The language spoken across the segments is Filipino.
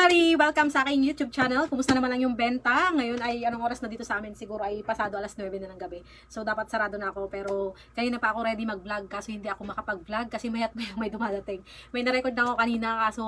kasari! Welcome sa aking YouTube channel. Kumusta naman lang yung benta? Ngayon ay anong oras na dito sa amin? Siguro ay pasado alas 9 na ng gabi. So dapat sarado na ako pero kanina pa ako ready mag-vlog kaso hindi ako makapag-vlog kasi mayat may, may dumadating. May na-record na ako kanina kaso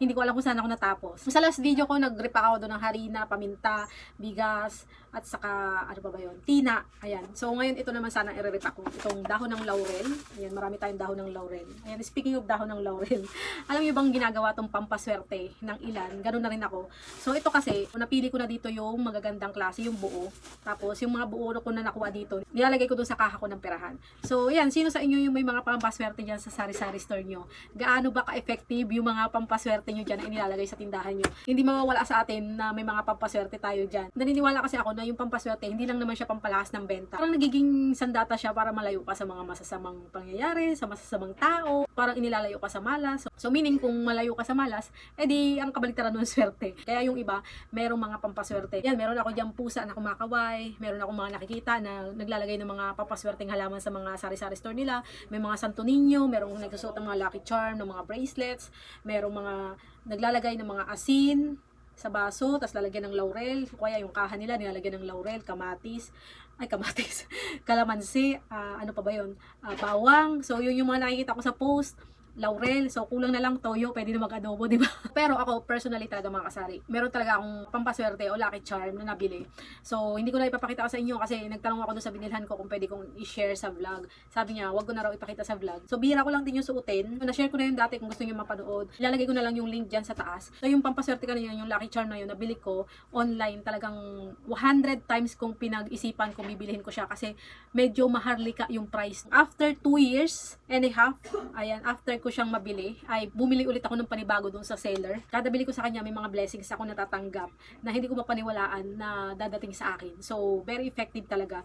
hindi ko alam kung saan ako natapos. Sa last video ko nag-repack ako doon ng harina, paminta, bigas, at saka ano pa ba yun? Tina. Ayan. So ngayon ito naman sana i-repack ko. Itong dahon ng laurel. Ayan, marami tayong dahon ng laurel. Ayan, speaking of dahon ng laurel, alam niyo bang ginagawa tong pampaswerte ng ilan? Ganun na rin ako. So ito kasi, napili ko na dito yung magagandang klase, yung buo. Tapos yung mga buo ko na nakuha dito, nilalagay ko doon sa kaha ko ng perahan. So yan, sino sa inyo yung may mga pampaswerte dyan sa sari-sari store nyo? Gaano ba ka-effective yung mga pampaswerte nyo dyan na inilalagay sa tindahan nyo? Hindi mawawala sa atin na may mga pampaswerte tayo dyan. Naniniwala kasi ako na yung pampaswerte, hindi lang naman siya pampalakas ng benta. Parang nagiging sandata siya para malayo ka sa mga masasamang pangyayari, sa masasamang tao, parang inilalayo ka sa malas. So, meaning kung malayo ka sa malas, edi ang kabaliktaran ng swerte. Kaya yung iba, merong mga pampaswerte. Yan, meron ako diyang pusa na kumakaway, meron ako mga nakikita na naglalagay ng mga pampaswerteng halaman sa mga sari-sari store nila. May mga Santo Niño, merong nagsusuot ng mga lucky charm, ng mga bracelets, merong mga naglalagay ng mga asin, sa baso, tapos lalagyan ng laurel. Kaya yung kaha nila, nilalagyan ng laurel, kamatis, ay kamatis, kalamansi, ah, ano pa ba yun? Ah, bawang. So, yun yung mga nakikita ko sa post laurel. So, kulang na lang toyo, pwede na mag-adobo, di ba? Pero ako, personally talaga mga kasari, meron talaga akong pampaswerte o lucky charm na nabili. So, hindi ko na ipapakita sa inyo kasi nagtanong ako doon sa binilhan ko kung pwede kong i-share sa vlog. Sabi niya, wag ko na raw ipakita sa vlog. So, bihira ko lang din yung suotin. Na-share ko na yun dati kung gusto niyo mapanood. Ilalagay ko na lang yung link dyan sa taas. So, yung pampaswerte ka na yun, yung lucky charm na yun, nabili ko online talagang 100 times kong pinag-isipan kung bibilihin ko siya kasi medyo maharlika yung price. After 2 years and a half, ayan, after ko siyang mabili, ay bumili ulit ako ng panibago doon sa seller. Kada bili ko sa kanya, may mga blessings ako natatanggap na hindi ko mapaniwalaan na dadating sa akin. So, very effective talaga.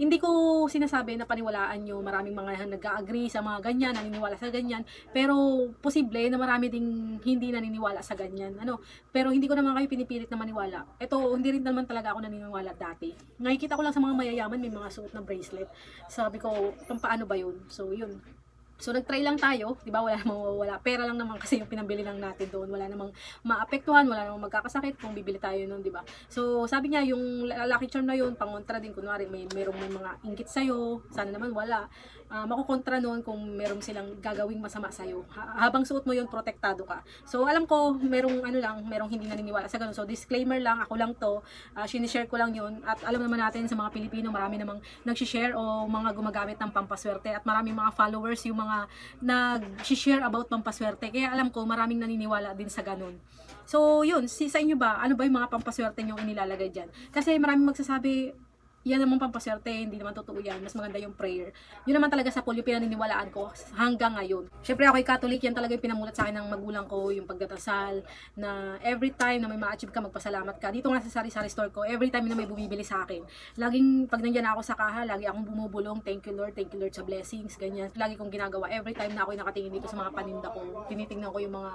Hindi ko sinasabi na paniwalaan nyo, maraming mga nag-agree sa mga ganyan, naniniwala sa ganyan, pero posible na marami ding hindi naniniwala sa ganyan. Ano? Pero hindi ko naman kayo pinipilit na maniwala. Ito, hindi rin naman talaga ako naniniwala dati. Nakikita ko lang sa mga mayayaman, may mga suot na bracelet. Sabi ko, paano ba yun? So, yun. So nag-try lang tayo, 'di ba? Wala namang mawawala. Pera lang naman kasi yung pinambili lang natin doon. Wala namang maapektuhan, wala namang magkakasakit kung bibili tayo noon, 'di ba? So sabi niya yung lucky charm na yun, pangontra din kunwari may merong may mga inggit sa Sana naman wala. Uh, makukontra noon kung meron silang gagawing masama sa iyo. habang suot mo yun, protektado ka. So alam ko, merong ano lang, merong hindi naniniwala sa ganun. So disclaimer lang, ako lang to. Uh, sinishare ko lang yun. At alam naman natin sa mga Pilipino, marami namang nag-share o mga gumagamit ng pampaswerte at maraming mga followers yung mga nag-share about pampaswerte. Kaya alam ko, maraming naniniwala din sa ganun. So, yun, si, sa inyo ba, ano ba yung mga pampaswerte nyo inilalagay dyan? Kasi maraming magsasabi, yan naman pampaswerte, hindi naman totoo yan. Mas maganda yung prayer. Yun naman talaga sa pool, yung pinaniniwalaan ko hanggang ngayon. Siyempre ako ay Catholic, yan talaga yung pinamulat sa akin ng magulang ko, yung pagdatasal, na every time na may ma-achieve ka, magpasalamat ka. Dito nga sa sari-sari store ko, every time na may bumibili sa akin, laging pag nandiyan ako sa kaha, lagi akong bumubulong, thank you Lord, thank you Lord sa blessings, ganyan. Lagi kong ginagawa, every time na ako nakatingin dito sa mga paninda ko, tinitingnan ko yung mga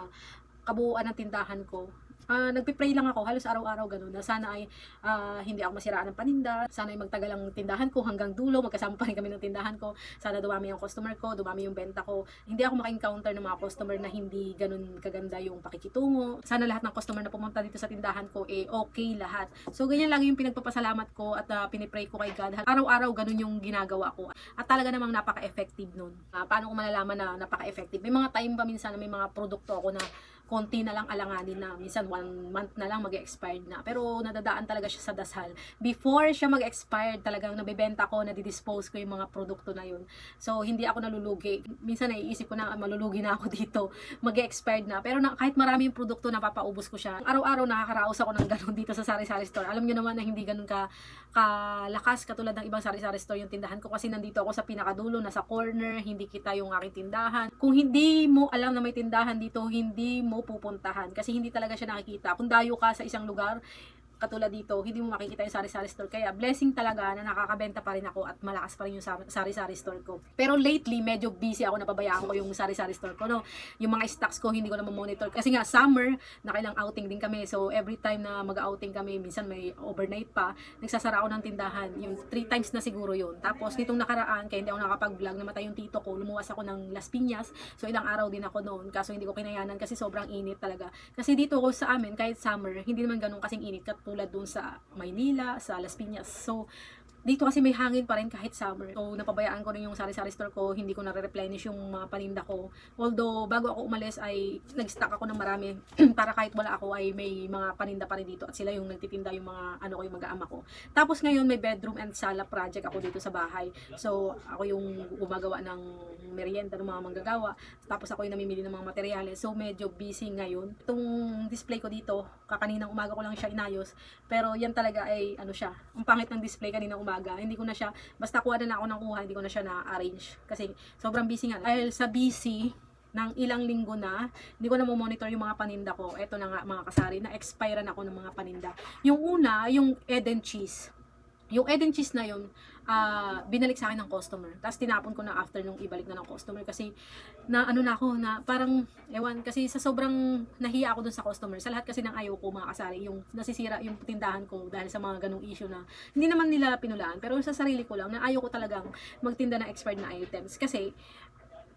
kabuuan ng tindahan ko uh, nagpi-pray lang ako halos araw-araw ganun na sana ay uh, hindi ako masiraan ng paninda, sana ay magtagal ang tindahan ko hanggang dulo, magkasama pa rin kami ng tindahan ko, sana dumami yung customer ko, dumami yung benta ko. Hindi ako maka-encounter ng mga customer na hindi ganun kaganda yung pakikitungo. Sana lahat ng customer na pumunta dito sa tindahan ko eh okay lahat. So ganyan lang yung pinagpapasalamat ko at uh, pinipray ko kay God. Araw-araw ganun yung ginagawa ko. At talaga namang napaka-effective nun. Uh, paano ko malalaman na napaka-effective? May mga time pa minsan na may mga produkto ako na konti na lang alanganin na minsan one month na lang mag-expired na. Pero nadadaan talaga siya sa dasal. Before siya mag-expired talagang nabebenta ko nadidispose ko yung mga produkto na yun. So hindi ako nalulugi. Minsan naiisip ko na ah, malulugi na ako dito. Mag-expired na. Pero na, kahit marami yung produkto napapaubos ko siya. Araw-araw nakakaraos ako ng ganun dito sa sari-sari store. Alam niyo naman na hindi ganun ka kalakas katulad ng ibang sari-sari store yung tindahan ko. Kasi nandito ako sa pinakadulo nasa corner hindi kita yung aking tindahan. Kung hindi mo alam na may tindahan dito hindi mo mo pupuntahan kasi hindi talaga siya nakikita. Kung dayo ka sa isang lugar, katulad dito, hindi mo makikita yung sari-sari store. Kaya blessing talaga na nakakabenta pa rin ako at malakas pa rin yung sa- sari-sari store ko. Pero lately, medyo busy ako, napabayaan ko yung sari-sari store ko. No? Yung mga stocks ko, hindi ko na monitor Kasi nga, summer, nakailang outing din kami. So, every time na mag-outing kami, minsan may overnight pa, nagsasara ako ng tindahan. Yung three times na siguro yun. Tapos, nitong nakaraan, kaya hindi ako nakapag-vlog, namatay yung tito ko, lumuwas ako ng Las Piñas. So, ilang araw din ako noon. Kaso, hindi ko kinayanan kasi sobrang init talaga. Kasi dito ko sa amin, kahit summer, hindi naman ganun kasing init katulad dun sa Maynila, sa Las Piñas. So, dito kasi may hangin pa rin kahit summer. So, napabayaan ko rin yung sari-sari store ko, hindi ko na-replenish yung mga paninda ko. Although, bago ako umalis ay nag-stock ako ng marami para kahit wala ako ay may mga paninda pa rin dito at sila yung nagtitinda yung mga ano ko yung mag-aama ko. Tapos ngayon may bedroom and sala project ako dito sa bahay. So, ako yung gumagawa ng merienda ng mga manggagawa. Tapos ako yung namimili ng mga materyales. So, medyo busy ngayon. Itong display ko dito, kakaninang umaga ko lang siya inayos. Pero yan talaga ay ano siya, ang pangit ng display kaninang umaga. Hindi ko na siya, basta kuha na, na ako ng kuha, hindi ko na siya na-arrange. Kasi sobrang busy nga. Dahil sa busy, ng ilang linggo na, hindi ko na monitor yung mga paninda ko. Ito na nga mga kasari, na-expire na ako ng mga paninda. Yung una, yung Eden cheese. Yung Eden cheese na yun, ah, binalik sa akin ng customer. Tapos tinapon ko na after nung ibalik na ng customer kasi na ano na ako na parang ewan kasi sa sobrang nahiya ako dun sa customer. Sa lahat kasi ng ayaw ko mga yung nasisira yung tindahan ko dahil sa mga ganong issue na hindi naman nila pinulaan pero sa sarili ko lang na ayaw ko talagang magtinda ng expired na items kasi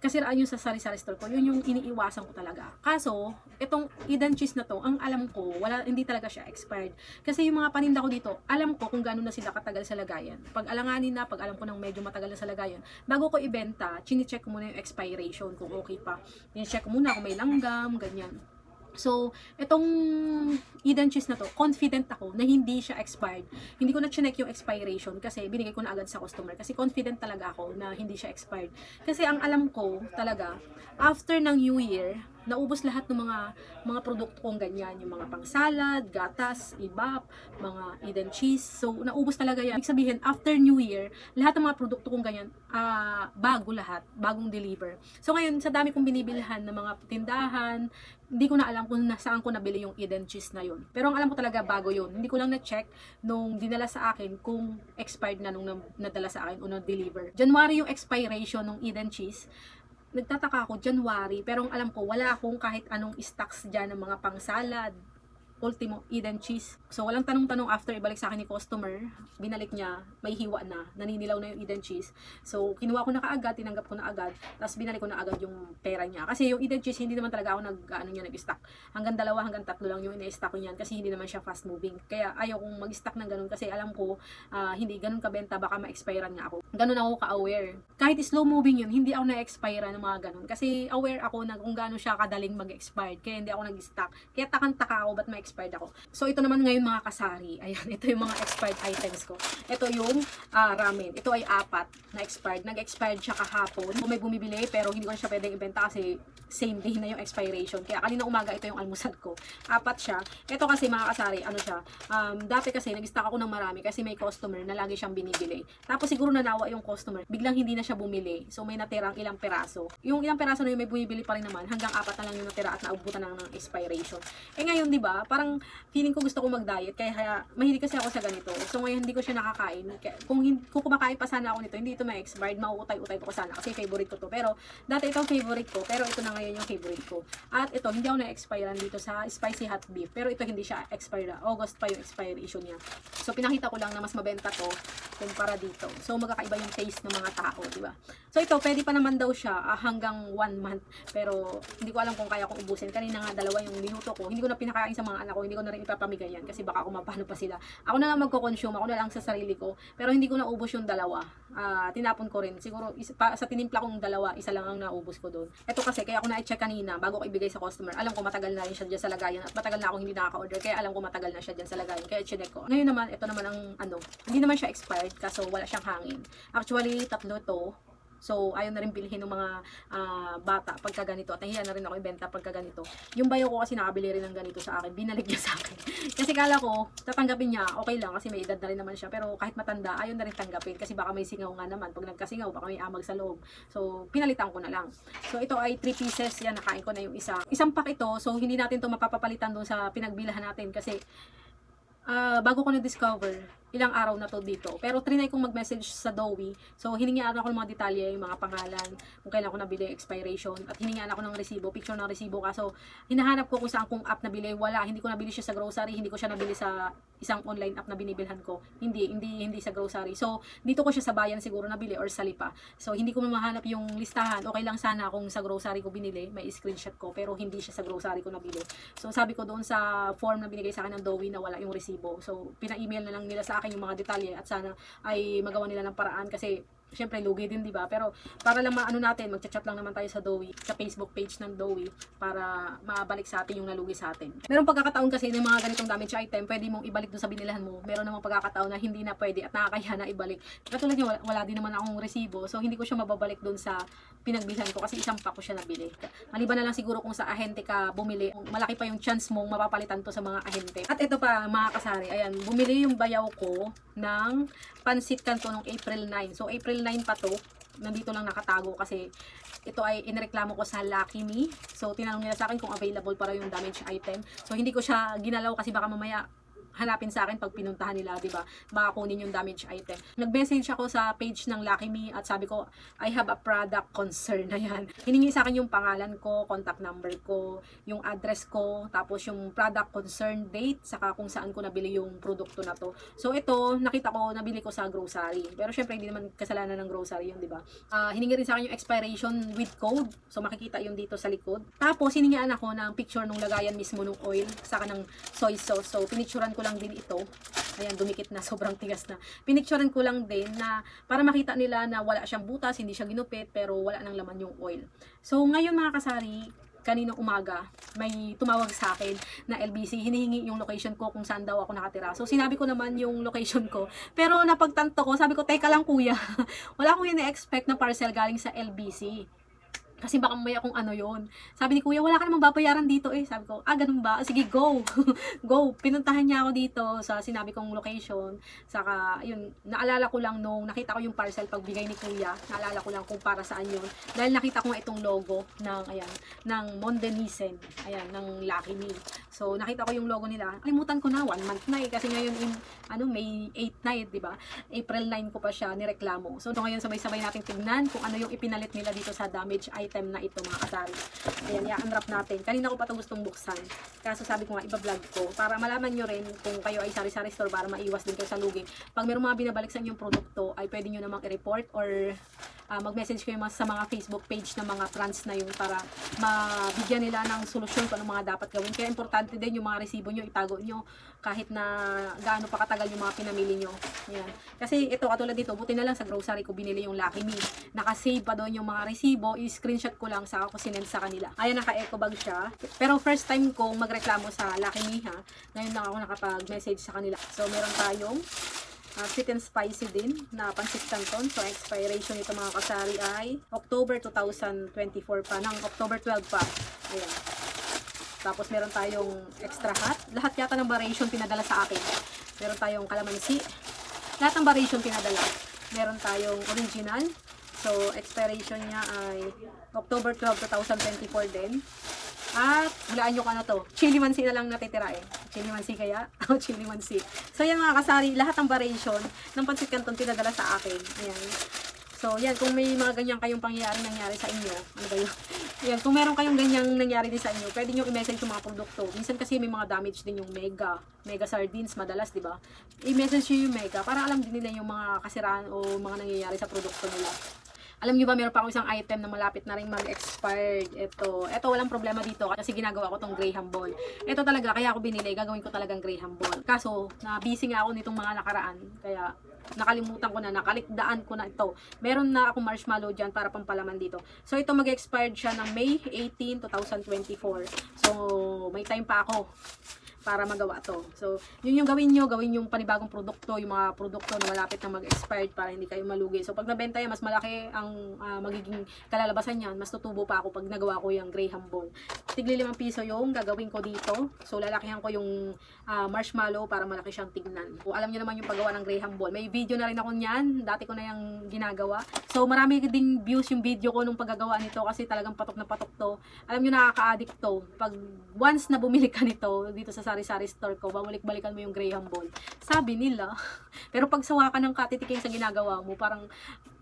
kasiraan yung sa sari-sari store ko, yun yung iniiwasan ko talaga. Kaso, itong Eden cheese na to, ang alam ko, wala, hindi talaga siya expired. Kasi yung mga paninda ko dito, alam ko kung gano'n na sila katagal sa lagayan. Pag alanganin na, pag alam ko nang medyo matagal na sa lagayan, bago ko ibenta, chine-check ko muna yung expiration kung okay pa. Chine-check ko muna kung may langgam, ganyan. So, itong Eden cheese na to, confident ako na hindi siya expired. Hindi ko na chinek yung expiration kasi binigay ko na agad sa customer. Kasi confident talaga ako na hindi siya expired. Kasi ang alam ko talaga, after ng New Year, naubos lahat ng mga mga produkto kong ganyan, yung mga pang salad, gatas, ibap, mga Eden cheese. So, naubos talaga yan. Ibig sabihin, after New Year, lahat ng mga produkto kong ganyan, ah, bago lahat, bagong deliver. So, ngayon, sa dami kong binibilhan ng mga tindahan, hindi ko na alam kung nasaan ko nabili yung Eden cheese na yun. Pero ang alam ko talaga bago yun. Hindi ko lang na-check nung dinala sa akin kung expired na nung na- nadala sa akin o na-deliver. January yung expiration ng Eden cheese. Nagtataka ako, January, pero ang alam ko, wala akong kahit anong stocks dyan ng mga pang salad, ultimo Eden cheese. So walang tanong-tanong after ibalik sa akin ni customer, binalik niya, may hiwa na, naninilaw na yung Eden cheese. So kinuha ko na kaagad, tinanggap ko na agad, tapos binalik ko na agad yung pera niya. Kasi yung Eden cheese hindi naman talaga ako nag ano niya nag-stock. Hanggang dalawa, hanggang tatlo lang yung ina-stock ko niyan kasi hindi naman siya fast moving. Kaya ayaw kong mag-stock ng ganun kasi alam ko ah, hindi ganun kabenta baka ma-expirean nga ako. Ganun ako ka-aware. Kahit slow moving yun, hindi ako na-expire ng mga ganun. Kasi aware ako na kung gaano siya kadaling mag-expired. Kaya hindi ako nag-stock. Kaya takang-taka ako ba't ma-expired ako. So ito naman ngayon mga kasari. Ayan, ito yung mga expired items ko. Ito yung ah, ramen. Ito ay apat na expired. Nag-expired siya kahapon. May bumibili pero hindi ko na siya pwedeng ibenta kasi same day na yung expiration. Kaya kanina umaga ito yung almusal ko. Apat siya. Ito kasi mga kasari, ano siya, um, dati kasi nag-stock ako ng marami kasi may customer na lagi siyang binibili. Tapos siguro nanawa yung customer, biglang hindi na siya bumili. So may natirang ilang peraso. Yung ilang peraso na yung may bumibili pa rin naman, hanggang apat na lang yung natira at naubutan na ng expiration. Eh ngayon, di ba, parang feeling ko gusto ko mag-diet kaya, mahilig kasi ako sa ganito. So ngayon hindi ko siya nakakain. Kaya, kung, hin- kung kumakain pa sana ako nito, hindi ito ma-expired, mauutay-utay ko sana kasi favorite ko to. Pero dati itong favorite ko, pero ito na ngayon yung favorite ko. At ito, hindi ako na-expirean dito sa spicy hot beef. Pero ito hindi siya expired. August pa yung expiration niya. So pinakita ko lang na mas mabenta to kumpara dito. So magkakaiba yung taste ng mga tao, di ba? So ito, pwede pa naman daw siya ah, hanggang one month. Pero hindi ko alam kung kaya kong ubusin. Kanina nga dalawa yung minuto ko. Hindi ko na pinakain sa mga anak ko. Hindi ko na rin ipapamigay yan kasi baka kumapano pa sila. Ako na lang magko-consume. Ako na lang sa sarili ko. Pero hindi ko naubos yung dalawa. Ah, tinapon ko rin. Siguro isa, pa, sa tinimpla kong dalawa, isa lang ang naubos ko doon. Ito kasi, kaya ako na-check kanina bago ko ibigay sa customer. Alam ko matagal na rin siya dyan sa lagayan at matagal na ako hindi nakaka-order. Kaya alam ko matagal na siya dyan sa lagayan. Kaya chinek ko. Ngayon naman, ito naman ang ano, hindi naman siya expired kaso wala siyang hangin. Actually, tatlo to. So, ayaw na rin bilhin ng mga ah, bata pagka ganito. At nahiya na rin ako ibenta pagka ganito. Yung bayo ko kasi nakabili rin ng ganito sa akin. Binalik niya sa akin. kasi kala ko, tatanggapin niya, okay lang kasi may edad na rin naman siya. Pero kahit matanda, ayaw na rin tanggapin. Kasi baka may singaw nga naman. Pag nagkasingaw, baka may amag sa loob. So, pinalitan ko na lang. So, ito ay 3 pieces. Yan, nakain ko na yung isa. Isang pack ito. So, hindi natin to mapapapalitan doon sa pinagbilahan natin. Kasi, ah, bago ko na-discover, ilang araw na to dito. Pero trinay kong mag-message sa Dowie. So, hiningaan ako ng mga detalye, yung mga pangalan, kung kailan ko nabili, expiration, at hiningaan ako ng resibo, picture ng resibo. Kaso, hinahanap ko kung saan kong app nabili. Wala, hindi ko nabili siya sa grocery, hindi ko siya nabili sa isang online app na binibilhan ko. Hindi, hindi, hindi sa grocery. So, dito ko siya sa bayan siguro nabili or sa lipa. So, hindi ko mahanap yung listahan. Okay lang sana kung sa grocery ko binili, may screenshot ko, pero hindi siya sa grocery ko nabili. So, sabi ko doon sa form na binigay sa akin ng Dowie na wala yung resibo. So, pina-email na lang nila sa akin yung mga detalye at sana ay magawa nila ng paraan kasi syempre lugi din, di ba? Pero para lang maano natin, magchat-chat lang naman tayo sa Dowie, sa Facebook page ng Dowie para mabalik sa atin yung nalugi sa atin. Merong pagkakataon kasi ng mga ganitong damage item, pwede mong ibalik doon sa binilhan mo. Meron namang pagkakataon na hindi na pwede at nakakaya na ibalik. Katulad niya, wala, wala din naman akong resibo, so hindi ko siya mababalik doon sa pinagbilhan ko kasi isang pa ko siya nabili. Maliban na lang siguro kung sa ahente ka bumili, malaki pa yung chance mong mapapalitan to sa mga ahente. At ito pa mga kasari, ayan, bumili yung bayaw ko ng pansit kanto nung April 9. So April 9 pa to, nandito lang nakatago kasi ito ay inreklamo ko sa Lucky Me. So tinanong nila sa akin kung available para yung damage item. So hindi ko siya ginalaw kasi baka mamaya hanapin sa akin pag pinuntahan nila, 'di ba? Baka kunin yung damage item. Nag-message ako sa page ng Lucky Me at sabi ko, I have a product concern na yan. Hiningi sa akin yung pangalan ko, contact number ko, yung address ko, tapos yung product concern date, saka kung saan ko nabili yung produkto na to. So ito, nakita ko, nabili ko sa grocery. Pero syempre, hindi naman kasalanan ng grocery yun, di ba? Ah, hiningi rin sa akin yung expiration with code. So makikita yung dito sa likod. Tapos, hiningian ako ng picture nung lagayan mismo nung oil, saka ng soy sauce. So, pinicturan ko lang din ito. Ayan, dumikit na, sobrang tigas na. Pinicturean ko lang din na para makita nila na wala siyang butas, hindi siya ginupit, pero wala nang laman yung oil. So, ngayon mga kasari, kaninang umaga, may tumawag sa akin na LBC, hinihingi yung location ko kung saan daw ako nakatira. So, sinabi ko naman yung location ko. Pero napagtanto ko, sabi ko, teka lang kuya, wala akong ini-expect na parcel galing sa LBC. Kasi baka mamaya kung ano yon Sabi ni kuya, wala ka namang babayaran dito eh. Sabi ko, ah, ganun ba? Sige, go. go. Pinuntahan niya ako dito sa sinabi kong location. Saka, yun, naalala ko lang nung nakita ko yung parcel pagbigay ni kuya. Naalala ko lang kung para saan yun. Dahil nakita ko itong logo ng, ayan, ng Mondenisen. Ayan, ng Lucky Me. So, nakita ko yung logo nila. Kalimutan ko na, one month na eh. Kasi ngayon, in, ano, May 8 na eh, di ba? April 9 ko pa siya nireklamo. So, ngayon sabay-sabay nating tignan kung ano yung ipinalit nila dito sa damage item na ito mga kasari. Ayan, i-unwrap natin. Kanina ko pa ito gustong buksan. Kaso sabi ko nga, iba-vlog ko. Para malaman nyo rin kung kayo ay sari-sari store para maiwas din kayo sa lugi. Pag mayroong mga binabalik sa inyong produkto, ay pwede nyo namang i-report or ah, mag-message kayo sa mga Facebook page ng mga trans na yun para mabigyan nila ng solusyon kung ano mga dapat gawin. Kaya importante din yung mga resibo nyo, itago nyo kahit na gaano pa katagal yung mga pinamili nyo. Yan. Kasi ito, katulad dito, buti na lang sa grocery ko binili yung Lucky Me. Nakasave pa doon yung mga resibo, i-screenshot ko lang sa ako sinend sa kanila. Ayan, naka-eco bag siya. Pero first time kong magreklamo sa Lucky Me ha. Ngayon lang ako nakapag-message sa kanila. So, meron tayong uh, sweet and spicy din na pansit canton. So, expiration nito mga kasari ay October 2024 pa. Ng October 12 pa. Ayan. Tapos meron tayong extra hot. Lahat yata ng variation pinadala sa akin. Meron tayong calamansi. Lahat ng variation pinadala. Meron tayong original. So, expiration niya ay October 12, 2024 din. At, hulaan nyo kung ano to. Chili mansi na lang natitira eh. Chili mansi kaya? O, chili mansi. So, yan mga kasari, lahat ng variation ng pansit canton pinadala sa akin. Ayan. So, yan, kung may mga ganyan kayong pangyayari nangyari sa inyo, ano ba yun? yan, kung meron kayong ganyang nangyari din sa inyo, pwede nyo i-message yung mga produkto. Minsan kasi may mga damage din yung mega, mega sardines, madalas, di ba? I-message yung mega para alam din nila yung mga kasiraan o mga nangyayari sa produkto nila. Alam niyo ba, meron pa akong isang item na malapit na rin mag-expired. Ito, ito walang problema dito kasi ginagawa ko tong Graham Ball. Ito talaga, kaya ako binili, gagawin ko talagang Graham Ball. Kaso, na busy nga ako nitong mga nakaraan, kaya nakalimutan ko na, nakalikdaan ko na ito. Meron na akong marshmallow dyan para pampalaman dito. So, ito mag-expired siya ng May 18, 2024. So, may time pa ako para magawa to. So, yun yung gawin nyo, gawin yung panibagong produkto, yung mga produkto na malapit na mag-expired para hindi kayo malugi. So, pag nabenta yan, mas malaki ang ah, magiging kalalabasan yan. Mas tutubo pa ako pag nagawa ko yung Graham Ball. Tigli limang piso yung gagawin ko dito. So, lalakihan ko yung ah, marshmallow para malaki siyang tignan. So, alam nyo naman yung paggawa ng Graham Ball. May video na rin ako niyan. Dati ko na yung ginagawa. So, marami ding views yung video ko nung paggagawa nito kasi talagang patok na patok to. Alam nyo, nakaka-addict to. Pag once na bumili ka nito dito sa sari-sari store ko, babalik-balikan mo yung Graham Ball. Sabi nila. Pero pag sawa ka ng katitiking sa ginagawa mo, parang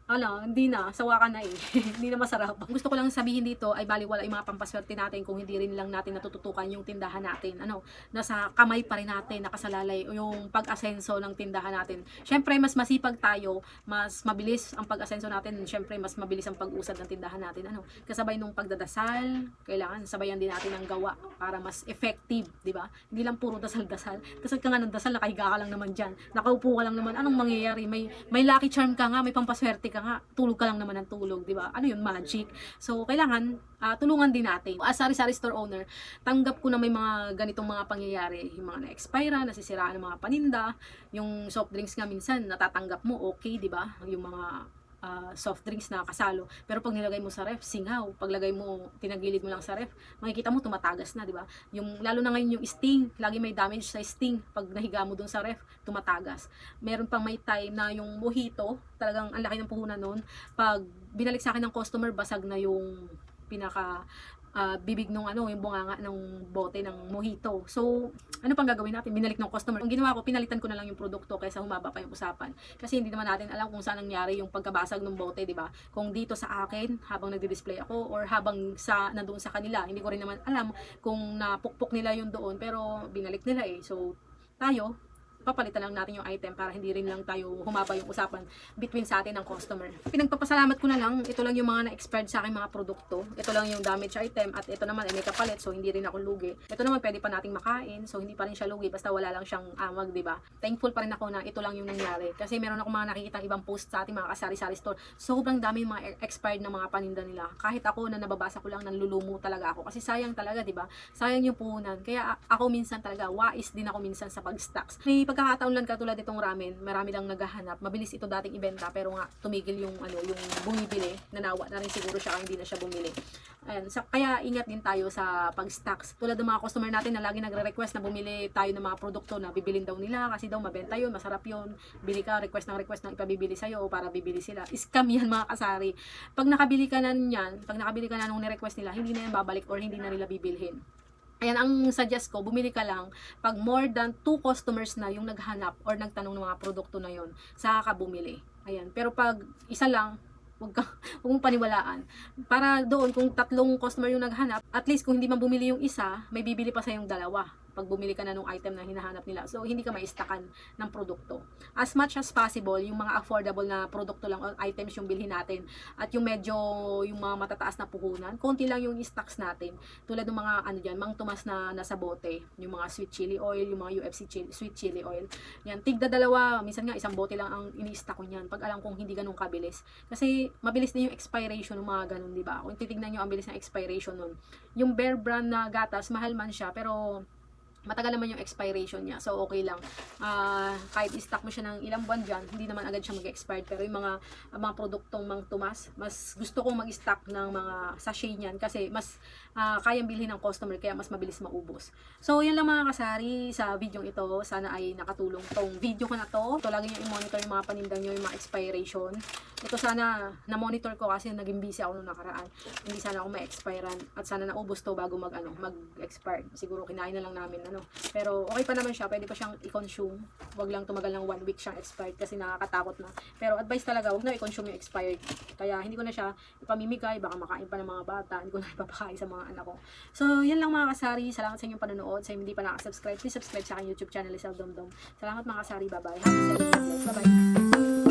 ano, hindi na, sawa ka na eh. hindi na masarap. Gusto ko lang sabihin dito ay baliwala yung mga pampaswerte natin kung hindi rin lang natin natututukan yung tindahan natin. Ano, nasa kamay pa rin natin, nakasalalay yung pag-asenso ng tindahan natin. Syempre, mas masipag tayo, mas mabilis ang pag-asenso natin, syempre, mas mabilis ang pag-usad ng tindahan natin. Ano, kasabay nung pagdadasal, kailangan sabayan din natin ang gawa para mas effective, di ba? Hindi lang puro dasal-dasal. Dasal ka nga ng dasal, nakahiga ka lang naman dyan. Nakaupo ka lang naman. Anong mangyayari? May, may lucky charm ka nga, may pampaswerte ka nga, tulog ka lang naman ng tulog, di ba? Ano yun, magic. So, kailangan ah, tulungan din natin. As sari-sari store owner, tanggap ko na may mga ganitong mga pangyayari. Yung mga na-expire, nasisiraan ng mga paninda, yung soft drinks nga minsan, natatanggap mo, okay, di ba? Yung mga ah, soft drinks na kasalo. Pero pag nilagay mo sa ref, singaw. Paglagay mo, tinagilid mo lang sa ref, makikita mo tumatagas na, di ba? Yung, lalo na ngayon yung sting, lagi may damage sa sting. Pag nahiga mo dun sa ref, tumatagas. Meron pang may time na yung mojito, talagang ang laki ng puhunan nun. Pag binalik sa akin ng customer, basag na yung pinaka ah, bibig nung ano, yung bunganga ng bote ng mojito. So, ano pang gagawin natin? Binalik ng customer. Ang ginawa ko, pinalitan ko na lang yung produkto kaysa humaba pa yung usapan. Kasi hindi naman natin alam kung saan nangyari yung pagkabasag ng bote, di ba? Kung dito sa akin, habang nagdi-display ako, or habang sa, nandoon sa kanila. Hindi ko rin naman alam kung napukpok nila yung doon, pero binalik nila eh. So, tayo, papalitan lang natin yung item para hindi rin lang tayo humaba yung usapan between sa atin ng customer. Pinagpapasalamat ko na lang, ito lang yung mga na-expired sa aking mga produkto. Ito lang yung damage item at ito naman ay may kapalit so hindi rin ako lugi. Ito naman pwede pa nating makain so hindi pa rin siya lugi basta wala lang siyang amag, di ba? Thankful pa rin ako na ito lang yung nangyari kasi meron ako mga nakikita ibang post sa ating mga kasari-sari store. Sobrang dami yung mga expired na mga paninda nila. Kahit ako na nababasa ko lang nanlulumo talaga ako kasi sayang talaga, di ba? Sayang yung puhunan. Kaya ako minsan talaga wais din ako minsan sa pag-stocks. May pagkakataon lang katulad itong ramen, marami lang naghahanap. Mabilis ito dating ibenta pero nga tumigil yung ano, yung bumibili. Nanawa na rin siguro siya hindi na siya bumili. Ayan, sa, kaya ingat din tayo sa pag-stocks. Tulad ng mga customer natin na lagi nagre-request na bumili tayo ng mga produkto na bibilin daw nila kasi daw mabenta yun, masarap yun. Bili ka, request ng request ng ipabibili sa'yo para bibili sila. Scam yan mga kasari. Pag nakabili ka na niyan, pag nakabili ka na nung ni-request nila, hindi na yan babalik or hindi na nila bibilhin. Ayan, ang suggest ko, bumili ka lang pag more than two customers na yung naghanap or nagtanong ng mga produkto na yon saka ka bumili. Ayan, pero pag isa lang, huwag ka, huwag mong paniwalaan. Para doon, kung tatlong customer yung naghanap, at least kung hindi man bumili yung isa, may bibili pa sa yung dalawa pag bumili ka na ng item na hinahanap nila. So, hindi ka maistakan ng produkto. As much as possible, yung mga affordable na produkto lang o items yung bilhin natin at yung medyo, yung mga matataas na puhunan, konti lang yung stocks natin. Tulad ng mga, ano dyan, mang tumas na nasa bote, yung mga sweet chili oil, yung mga UFC chili, sweet chili oil. Yan, tigda dalawa, minsan nga isang bote lang ang ini-stock ko niyan pag alam kong hindi ganun kabilis. Kasi mabilis din yung expiration ng mga ganun, di ba? Kung titignan nyo ang bilis ng expiration nun. Yung Bear brand na gatas, mahal man siya, pero matagal naman yung expiration niya. So, okay lang. Ah, kahit i-stock mo siya ng ilang buwan dyan, hindi naman agad siya mag-expired. Pero yung mga, mga produktong mang tumas, mas gusto kong mag-stock ng mga sachet niyan kasi mas ah, kayang bilhin ng customer kaya mas mabilis maubos. So, yan lang mga kasari sa video ito. Sana ay nakatulong tong video ko na to. Ito lagi nyo i-monitor yung mga panindang nyo, yung mga expiration. Ito sana na-monitor ko kasi naging busy ako nung nakaraan. Hindi sana ako ma-expirean at sana naubos to bago mag ano, mag-expire. Siguro kinain na lang namin ano. Pero okay pa naman siya, pwede pa siyang i-consume. Wag lang tumagal ng one week siyang expired kasi nakakatakot na. Pero advice talaga, wag na i-consume yung expired. Kaya hindi ko na siya ipamimigay, baka makain pa ng mga bata, hindi ko na ipapakain sa mga anak ko. So, yan lang mga kasari. Salamat sa inyong panonood. Sa hindi pa nakasubscribe, please subscribe sa aking YouTube channel, Lisel Domdom. Salamat mga kasari. Bye-bye. Happy. Bye-bye.